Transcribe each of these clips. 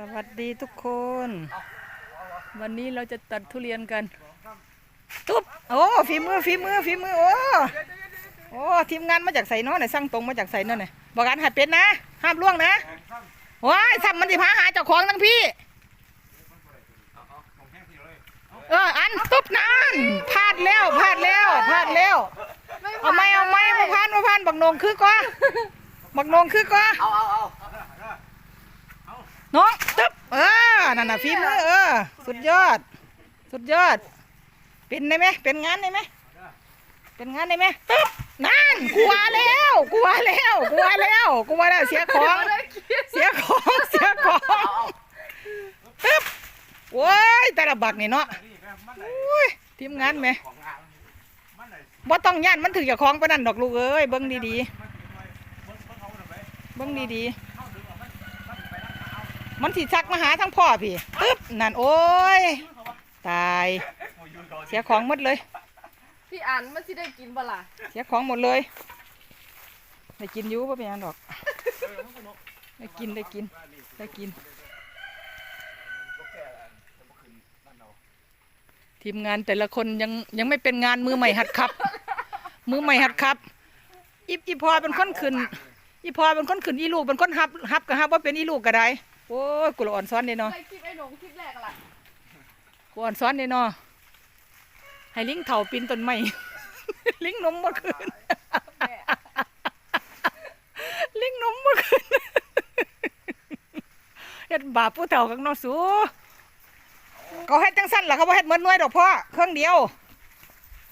สวัสดีทุกคน วันนี้เราจะตัดทุเรียนกัน ตุ๊บโอ้ฝีมือฝีมือฝีมือโอ้โอ้ทีมงานมาจากใส่เนาะไหนสั่งตรงมาจากใส่เนาะไหนบอกกันหัดเป็นนะ ห้ามล่วงนะว้ายสับมันสิพาหาเจ้าของทั้งพี่ เอออันตุ๊บนั่นพลาดแล้วพลาดแล้วพลาดแล้ว เอาไหมเอาไหมมาพานมาพานบักนงคือก็บักนงคือก็เอาเอาเอา น้องตึ๊บเออนั่นน่ะฝีมือเออ สุดยอด สุดยอด เป็นได้ไหมเป็นงานได้ไหมเป็นงานได้ไหมตึ๊บนั่นกลัวแล้วกลัวแล้วกลัวแล้วกลัวแล้วเสียของ เสียของเสียของตึ๊บโว้ยแต่ละบักนี่เนาะโอ้ยทีมงานไหมบ่ต้องย่านมันถือจากของไปนั่นดอกลูกเอ้ยเบิ้งดีๆเบิ้งดีๆ มันสิชักมาหาทั้งพ่อพี่ตึ๊บนั่นโอ้ยตาย เสียของหมดเลย พี่อันมันสิได้กินบ่ล่ะเสียของหมดเลยได้กินอยู่ป่ะเป็นหยังดอกได้กินได้กินได้กิน ทีมงานแต่ละคนยังยังไม่เป็นงานมือใหม่หัดขับ มือใหม่หัดขับอีอีพอเป็นคนขึ้นอีพอเป็นคนขึ้นอีลูกเป็นคนฮับฮับก็ฮับว่าเป็นอีลูกก็ได้ โอ้ยกูละอ่อนซ้อนเด้เนาะใครคลิปไอ้หนงคลิปแรกอะล่ะกูอ่อนซ้อนเด้เนาะให้ลิงเถาปีนต้นไม้ลิงนมเมื่อคืนลิงนมเมื่อคืนเฮ็ดบาปผู้เฒ่าข้างนอกสูเขาเฮ็ดจังสั้นล่ะเขาบ่เฮ็ดเหมือนหน่วยดอกพ่อเครื่องเดียว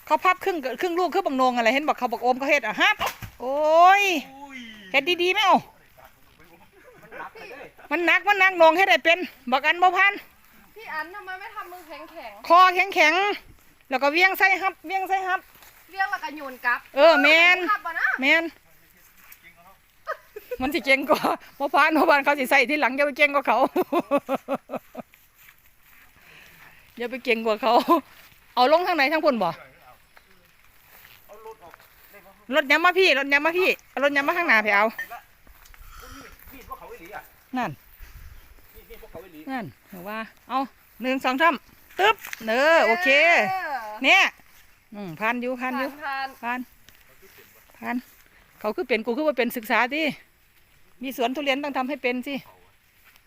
เขาพับครึ่งครึ่งลูกครึ่งบังนงอะไรเห็นบอกเขาบอกโอมเขาเฮ็ดอะฮับโอ้ยเฮ็ดดีๆไหมเอา มันหนักมันหนักนงเฮ็ดได้เป็นบอกอันบ่พันพี่อันทำไมไม่ทำมือแข็งแข็งคอแข็งแข็งๆแล้วก็เวียงใส่ฮับเวียงใส่ฮับ ๆเรียกแล้วก็โยนกลับเออแมนขับบ่นะแมนมันสิเก่งกว่าบ่พานบ่พานเขาสิใส่ที่หลังอย่าไปเก่งกว่าเขา อย่าไปเก่งกว่าเขา เอาลงทางไหนทางพุ่นบ่รถยำมาพี่รถยำมาพี่เอารถยำมาข้างหน้าไปเอามีดพวกเขาไอ้หลีอะ นั่นมีดมีดพวกเขาไอ้หลีนั่นเห็นว่า เอาหนึ่งสองสามตึ๊บเนอโอเค เนี่ยอืมพันอยู่พันอยู่ทานพันพันเขาคือเป็นกูคือว่าเป็นศึกษาที่มีสวนทุเรียนต้องทำให้เป็นสิ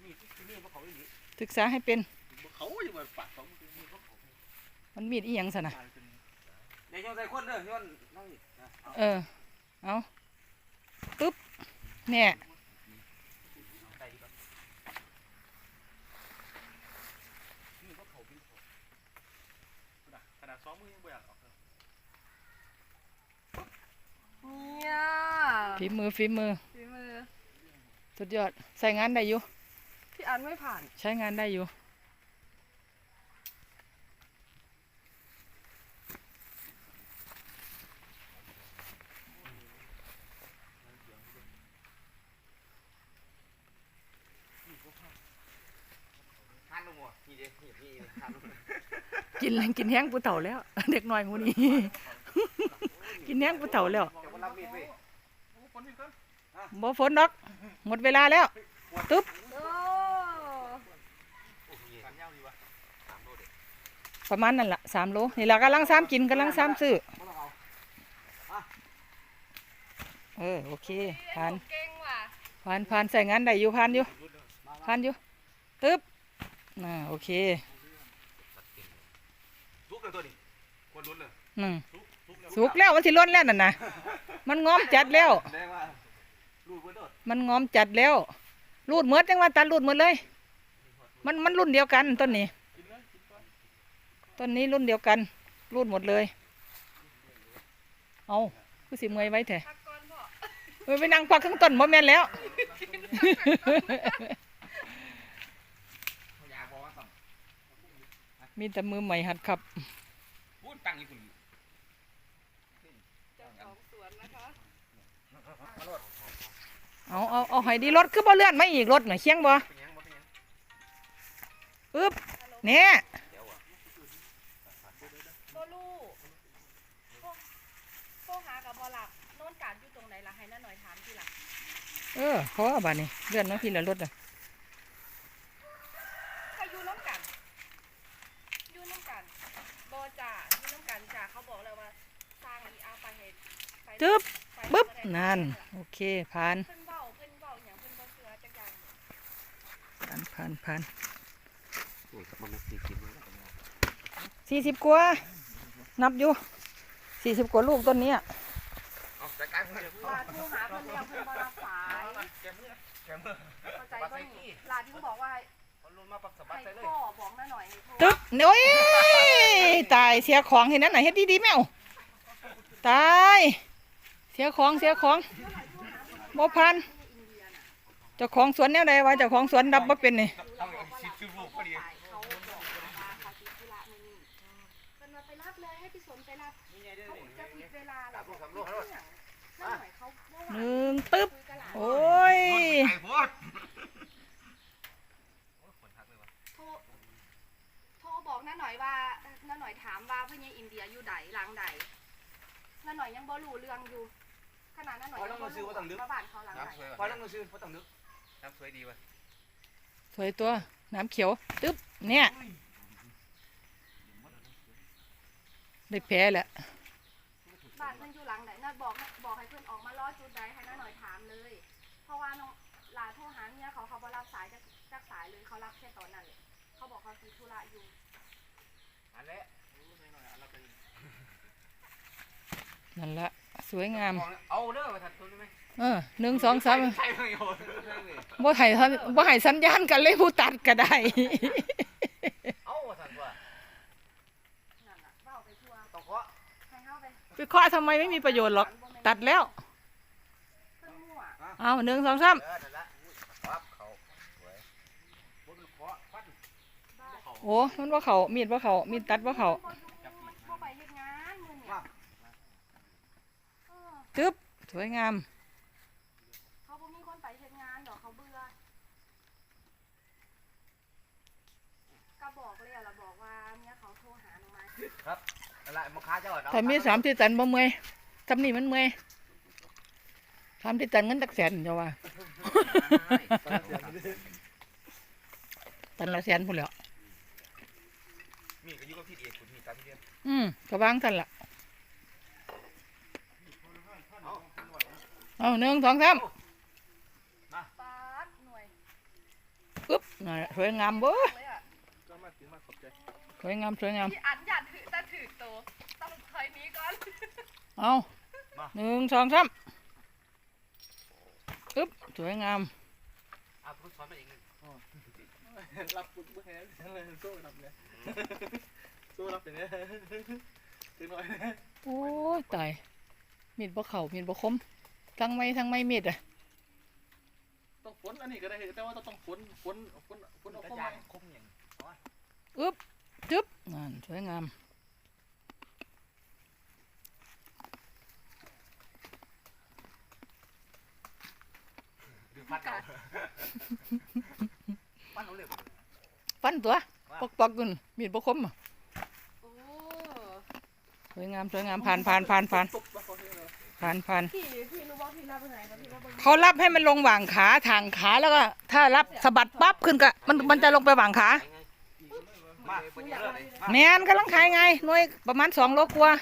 มีดมีดพวกเขาไอ้หลีศึกษาให้เป็นเขาอยู่บนปากเขามีดพวกเขามันมีดอีหยังสนะเดี๋ยวโยนใส่คนเด้อโยนนั่งนี่นะเอาเออเอาปึ๊บเนี่ย ใส่ดีกว่ามีดพวกเขามีดพวกเขาขนาดขนาดสองมือยังบ่อยากออกเลย เนี่ยฝีมือฝีมือ ฝีมือ สุดยอด ใส่งานได้อยู่ พี่อันไม่ผ่าน ใช้งานได้อยู่ทานลงหัวนี่เด้นี่นี่ทานลงกินแรงกินแห้งผู้เฒ่าแล้ว เด็กน้อยหมูนี้กินแห้งผู้เฒ่าแล้วเดี๋ ยวมารับมีดไปบ่ฝนดอก หมดเวลาแล้วตึ๊บประมาณนั่นละสามโลนี่ละกำลังซ้ำกินกำลังซ้ำซื้อเออโอเคผ่านผ่านผ่านใส่งานได้อยู่ผ่านอยู่ผ่านอยู่ตึ๊บน่าโอเคทุกเลยตัวนี้ควรลุ้นเลยหนึ่ง สุกแล้วมันสิล้นแล้วนั่นนะมันง้อมจัดแล้วแดงว่าลูกเพื่อนโดดมันง้อมจัดแล้ว รูดเหมือดจังว่าตัดรูดเหมือดเลย มันมันรุ่นเดียวกันต้นนี้ต้นนี้รุ่นเดียวกัน รูดหมดเลย เอาคือสิเมอยไว้แท้พักก่อนพ่อเออไปนั่งพักข้างต้นบ่แม่นแล้ว อยากบอกว่าสั่งมีแต่มือใหม่หัดขับ พูดตังค์ญี่ปุ่น เอาเอาเอาหอยดีรถคือบ่เลื่อนไม่อีกรถหน่อยเชียงบ่อึ๊บเนี่ยบ่รู้โทรหากับบ่หลับโน่นการอยู่ตรงไหนล่ะให้น้อยถามทีลัเออเพราะว่บ้านนี้เลื่อนเนาะพี่ละรถอะก็อยู่น้ำกันอยู่น้ำกันบ่จ่าอยู่น้ำกันจ่าเขาบอกแล้วว่าสร้างอีอาไปเหตุจึ๊บ เชื่อจักอย่างผ่านผ่านผ่านโอ้ยมันสี่สิบเลยสี่สิบกว่านับอยู่สี่สิบกว่าลูกต้นเนี้ยเอาจัดการเพื่อนลาโทรหาเพิ่นแล้วเพิ่นบ่รับสายแกมือแกมือเข้าใจบ่นี่ลาที่เขาบอกว่ามันรุนมาปักสะบัดให้ใส่เลยพ่อบอกน้าหน่อยให้โทรตึ๊บโอ้ยตายเสียของเห็นนั้นไหนะเฮ็ดดีๆแมวตายเสียของเสียของบ่พันเจ้าของสวนแนวใดวะเจ้าของสวนดับบ่เป็นนี่ต้องเนี้ยให้พี่สนไปรับเขาจะผิดเวลาหรอกน้าหน่อยเขาเมื่อวานหนึ่งตึ๊บ โอ้ยโทรบอกน้าหน่อยว่าน้าหน่อยถามว่าเพื่อนยังอินเดียอยู่ใดหลังใดน้าหน่อยยังบ่รู้เรื่องอยู่ ขนาดน้าหน่อยยังบ่รู้ว่าบ้านเขาหลังใดพอแล้วมันซื้อพอต้องนึกน้ำสวยดีว่ะสวยตัวน้ำเขียวตึ๊บเนี่ยได้แพ้แหละบ้านเพื่อนอยู่หลังไหนน่าบอกบอกให้เพื่อนออกมาล้อจุดใดให้น้าหน่อยถามเลย เพราะว่าน้องหลานโทรหาเมียเขาเขาบ่รับสายจากจากสายเลยเขารับแค่ตอนนั้นเลยเขาบอกเขาติดธุระอยู่อันนี้นั่นละ สวยงาม เอาเด้อมาถัดตัวได้ไหมเออหนึ่งสองสามใช่ไหมโยนบ่ให้ทันบ่ให้สัญญาณกันเลยผู้ตัดก็ได้เอาถัดตัวนั่นน่ะเว้าไปทั่วต้องเคาะให้เข้าไปไปเคาะทำไมไม่มีประโยชน์หรอก ตัดแล้วเพิ่นมั่วเอาหนึ่งสองสามเออนั่นละปั๊บเขาสวยบนเคาะฟันบ้าโอ้มันว่าเขามีดว่าเขามีดตัดว่าเขา บ่บ่ไปเฮ็ดงานมื้อเนี่ย เออตึ๊บสวยงาม เขาบ่มีคนไปเฮ็ดงานดอกเขาเบื่อก็บอกเลยอะล่ะบอกว่าเมียเขาโทรหาน้องไม้อะไรมาค้าเจ้าแต่มีสามที่ตันบ่เมื่อยทำนี่มันเมื่อยทำที่ตันเงินตักแสนเจ้าว่า ตันละแสนพุ่นแหล้ว มีก็ยุ่กับพี่เอกคุณมีตามที่เดียว อืมก็วางตันละ เอาหนึ่งสองสามปาดหน่วยปึ๊บนั่นแหละสวยงามเบ่เลยอะก็มาถึงมาขอบใจสวยงามสวยงาม พี่อันอย่าถือแต่ถือตัวต้องถอยหนี้ก่อนเอาหนึ่งสองสามปึ๊บสวยงามอะพูดซ้อนมาอีกหนึ่งรับปุ๊บเฮ้ยเลยสู้รับเลยสู้รับอย่างเนี้ยถึงหน่อย โอ้ยตายมีดบ่เข่ามีดบ่คม ทั้งไม้ทั้งไม้มีดอะต้องฝนอันนี้ก็ได้แต่ว่าต้องฝนฝนฝนฝนเอากระเข้าจามายคมอย่างจึ๊บนั่นสวยงามดูพัดเอาปั้นเอาเลยฟันตัวปอกปอกๆกันมีดบ่คมอะโอ้สวยงามสวยงามผ่านผ่านผ่านผ่าน ตุ๊บมาเขาเนี่ยเลยผ่านผ่านพี่พี่รู้ว่าพี่รับยังไงครับพี่รับยังไงเขารับให้มันลงหว่างขาทางขาแล้วก็ ถ้ารับสะบัดปั๊บขึ้นก็มันมันจะลงไปหว่างขามาเปิดเยอะเลยมาแมนกำลังขายไงหน่วยประมาณสองโลกว่า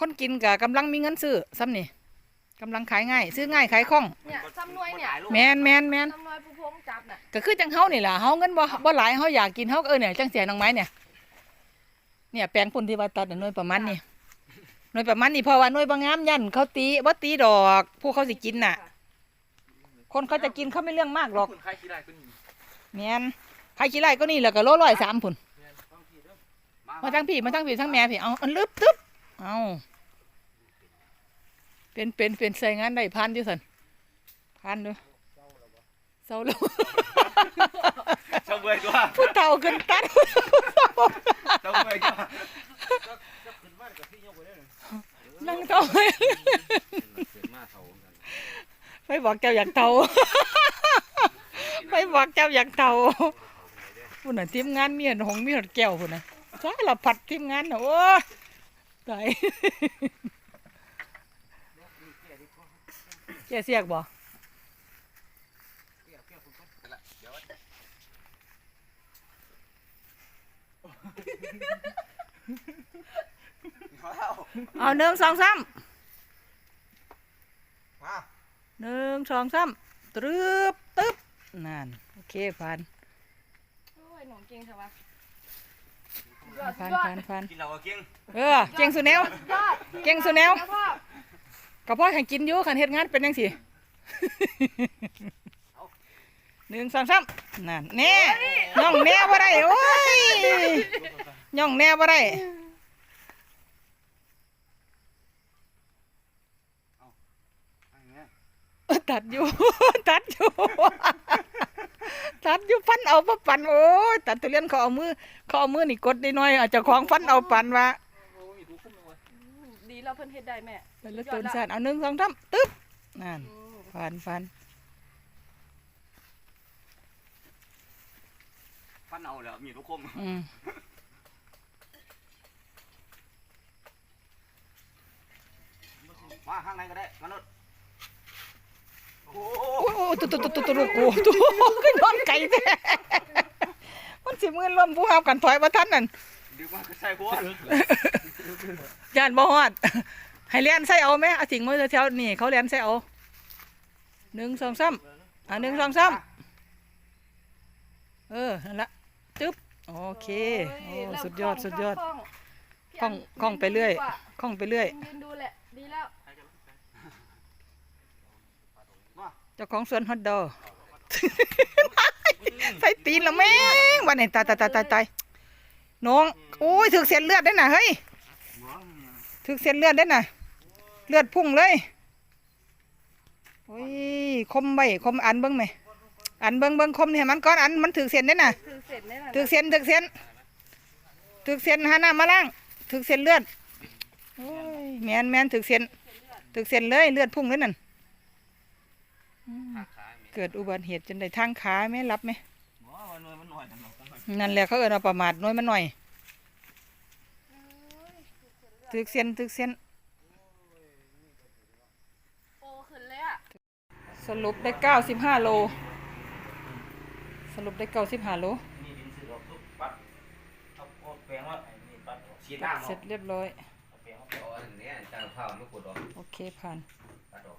คนกินกะกำลังมีเงินซื้อซ้ำนี่กำลังขายง่าย ซื้อง่ายขายคล่อง เนี่ยจำนวยเนี่ยแมนแมนแมนจำนวยผู้พงจับน่ะก็คือจังเฮานี่แหละเฮาเงินบ่บ่หลายเฮาอยากกินเฮาก็เออเนี่ยจังเสียน้องไม้เนี่ย เนี่ยแปลงพุ่นที่ว่าตัดน่ะหน่วยประมาณนี้ หน่วยประมาณนี้เพราะว่าหน่วยบางงามยันเขาตีบ่ตีดอกผู้เขาสิกินน่ะ คนเขาจะกินเขาไม่เรื่องมากหรอกคุณใครขี้ได้คุณแมนใครขี้ไล่ก็นี่แหละก็โลร้อยสามพุ่นต้องขี้เด้อมาทั้งพี่มาทั้งพี่ทั้งแม่พี่เอาอันลึบตึ๊บเอาเป็นเป็นเป็นใส่งานได้พันอยู่สันพันด้วยเศร้าแล้วเจ้าเบื่อตัวผู้เฒ่าขึ้นตัด เจ้าเบื่อตัว ขึ้นบ้านกับพี่ยกไปได้เลย นั่งเฒ่า เกิดมาเท่ากัน ไป บอกเจ้าอยากเฒ่าไปบอกเจ้าอยากเฒ่าพุ่นน่ะทีมงานมีหนหงมีหนแก้วพุ่นน่ะสารพัดทีมงานน่ะโอ้ยตายแก่เสียกบ่เอาหนึ่งสองสามมา หนึ่งสองสามตรึบตึ๊บนั่นโอเคผ่านโอ้ยหนูเก่งใช่ปะผ่านผ่านผ่านกินเราก็เก่งเออเก่งสุดแนวยอดเก่งสุดแนวแล้วพ่อ กับพ่อขันกินอยู่ขันเฮ็ดงานเป็นยังสิหนึ่งสองสามนั่นแน่ย่องแน่บ่ได้โอ้ยย่องแน่บ่ได้ ตัดอยู่ ตัดอยู่ ตัดอยู่ฟันเอาปะปันโอ้ยตัดทุเรียนเขาเอามือเขาเอามือนี่กดได้หน่อยอาจจะของฟันเอาปันว่าโอ้ยดูคุ้มเลยดีแล้วเพิ่นเฮ็ดได้แม่แล้วต้นสานเอาหนึ่งสองสามตึ๊บนั่นอืมฟันฟันฟันเอาแล้วมีทุกคมอืมมาข้างในก็ได้มนุษย์ โอ้โหตุ๊ตุ๊ตุ๊ตุ๊ตุ๊โอ้ตุ๊ขึ้นนอนไก่แท้มันสิมือล้มผู้หามกันถอยมาทันนั่นดึกมากใส่หัวย่านบ่ฮอดให้เลียนใส่เอาไหมอาถิงมือแถวนี่เขาเลียนใส่เอาหนึ่งสองสามอะหนึ่งสองสามเออนั่นละจึ๊บโอเคโอ้สุดยอดสุดยอดคล่องคล่องไปเรื่อยดีกว่าคล่องไปเรื่อยยืนดูแหละดีแล้ว เจ้าของสวนฮอตดอกใส่ตีนละแม่งวันนี้ตายตายตายตายตายน้องโอ้ยถึกเส้นเลือดได้น่ะเฮ้ยถึกเส้นเลือดได้น่ะ เลือดพุ่งเลยโอ้ยคมใบคมอันเบิ้งไหมอันเบิ้งเบิ้งคมนี่ให้มันก้อนอันมันถึกเส้นได้น่ะคือเสร็จแน่นอนถึกเส้นถึกเส้นถึกเส้นหาหน้ามาล่างถึกเส้นเลือดโอ้ยแมนแมนถึกเส้นถึกเส้นเลยเลือดพุ่งเลยนั่นอืม เกิดอุบัติเหตุจนได้ทางขาไหมรับไหมมันน้อยมันน้อยแต่เราต้องนั่นแหละเขาเอิ้นว่าประมาทน้อยมันหน่อยถึกเส้นถึกเส้นโปขึ้นเลยอะสรุปได้เก้าสิบห้าโล สรุปได้เก้าสิบห้าโลนี่ดินซื้อเราปุ๊บปัดเอาเอาแปลงว่าไอ้นี่ปัดออกฉีดตัดน้ำเสร็เนาะจเรียบร้อยเอาแปลงเอาเอาอันเนี้ยจานข้าวไม่กดออกโอเคผ่านตัดออก